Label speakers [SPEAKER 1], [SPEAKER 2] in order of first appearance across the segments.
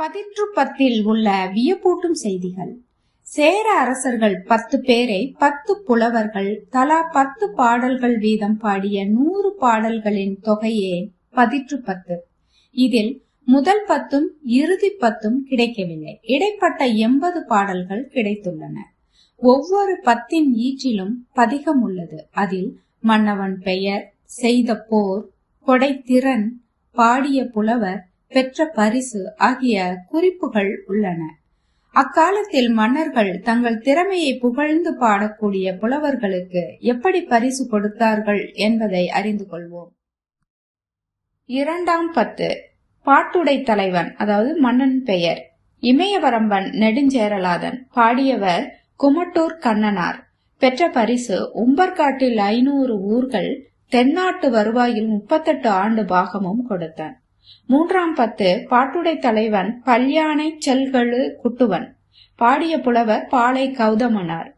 [SPEAKER 1] பதிற்று பத்தில் உள்ள வியப்பூட்டும் செய்திகள். சேர அரசர்கள் பத்து பேரை பத்து புலவர்கள் தலா பத்து பாடல்கள் வீதம் பாடிய நூறு பாடல்களின் தொகையே பதிற்று பத்து இதில் முதல் பத்தும் இறுதி பத்தும் கிடைக்கவில்லை. இடைப்பட்ட எண்பது பாடல்கள் கிடைத்துள்ளன. ஒவ்வொரு பத்தின் ஈற்றிலும் பதிகம் உள்ளது. அதில் மன்னவன் பெயர் செய்த போர் கொடைத்திறன் பாடிய புலவர் பெற்ற பரிசு ஆகிய குறிப்புகள் உள்ளன. அக்காலத்தில் மன்னர்கள் தங்கள் திறமையை புகழ்ந்து பாடக்கூடிய புலவர்களுக்கு எப்படி பரிசு கொடுத்தார்கள் என்பதை அறிந்து கொள்வோம். இரண்டாம் பத்து. பாட்டுடை தலைவன் அதாவது மன்னன் பெயர். இமயவரம்பன் நெடுஞ்சேரலாதன். பாடியவர் குமட்டூர் கண்ணனார். பெற்ற பரிசு உம்பர்காட்டில் ஐநூறு ஊர்கள் தென்னாட்டு வருவாயில் முப்பத்தெட்டு ஆண்டு பாகமும் கொடுத்தான். மூன்றாம் பத்து பாட்டுடை தலைவன் பல்யானை செல்களு குட்டுவன். பாடிய புலவர் பாலை கௌதமனார்.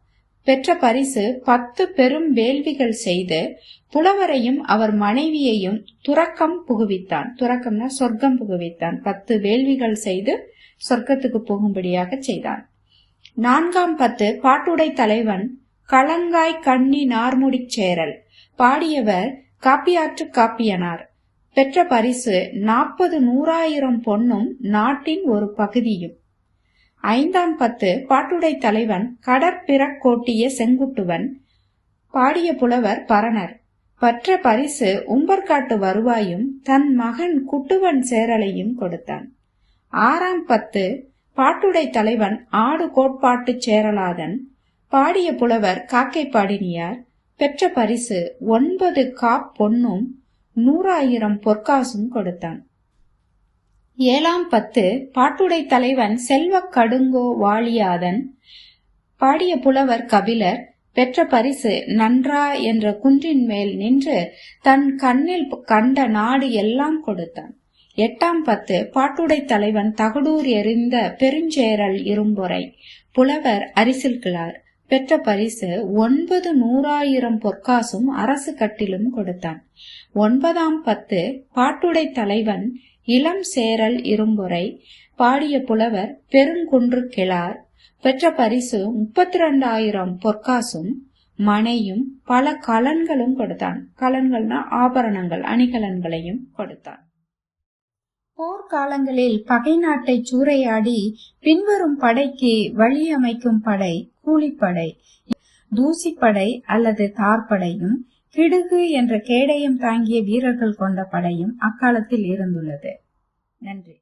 [SPEAKER 1] பெற்ற பரிசு பத்து பெரும் வேள்விகள் செய்து புலவரையும் அவர் மனைவியையும் துறக்கம் புகுவித்தான். துறக்கம்னா சொர்க்கம் புகுவித்தான். பத்து வேள்விகள் செய்து சொர்க்கத்துக்கு போகும்படியாக செய்தான். நான்காம் பத்து பாட்டுடை தலைவன் களங்காய் கண்ணி நார்முடிச் சேரல். பாடியவர் காப்பியாற்று காப்பியனார். பெற்ற பரிசு நாற்பது நூறாயிரம் பொன்னும் நாட்டின் ஒரு பகுதியும். ஐந்தாம் பத்து பாட்டுடை தலைவன் கடற்பிறக்கோட்டிய செங்குட்டுவன் பாடிய புலவர் பரணர். பற்ற பரிசு உம்பர்காட்டு வருவாயும் தன் மகன் குட்டுவன் சேரலையும் கொடுத்தான். ஆறாம் பத்து பாட்டுடை தலைவன் ஆடு கோட்பாட்டு சேரலாதன் பாடிய புலவர் காக்கை பாடினியார் பெற்ற பரிசு ஒன்பது காப் பொன்னும் நூறாயிரம் பொற்காசும் கொடுத்தான். ஏழாம் பத்து பாட்டுடை தலைவன் செல்வ கடுங்கோ வாழியாதன் பாடிய புலவர் கபிலர் பெற்ற பரிசு நன்றா என்ற குன்றின் மேல் நின்று தன் கண்ணில் கண்ட நாடு எல்லாம் கொடுத்தான். எட்டாம் பத்து பாட்டுடை தலைவன் தகடூர் எறிந்த பெருஞ்சேரல் இரும்பொறை புலவர் அரிசில் கிளார் பெற்ற பரிசு ஒன்பது நூறாயிரம் பொற்காசும் அரசு கட்டிலும் கொடுத்தான். ஒன்பதாம் பத்து பாட்டுடை தலைவன் இளம் சேரல் இரும்புரை பாடிய புலவர் பெருங்குன்று கிளார் பெற்ற பரிசு முப்பத்தி ரெண்டாயிரம் பொற்காசும் மனையும் பல கலன்களும் கொடுத்தான். கலன்கள்னா ஆபரணங்கள் அணிகலன்களையும் கொடுத்தான். போர்க்காலங்களில் பகை நாட்டை சூறையாடி பின்வரும் படைக்கு வழியமைக்கும் படை கூலிப்படை தூசிப்படை அல்லது தார்படையும் கிடுகு என்ற கேடயம் தாங்கிய வீரர்கள் கொண்ட படையும் அக்காலத்தில் இருந்துள்ளது. நன்றி.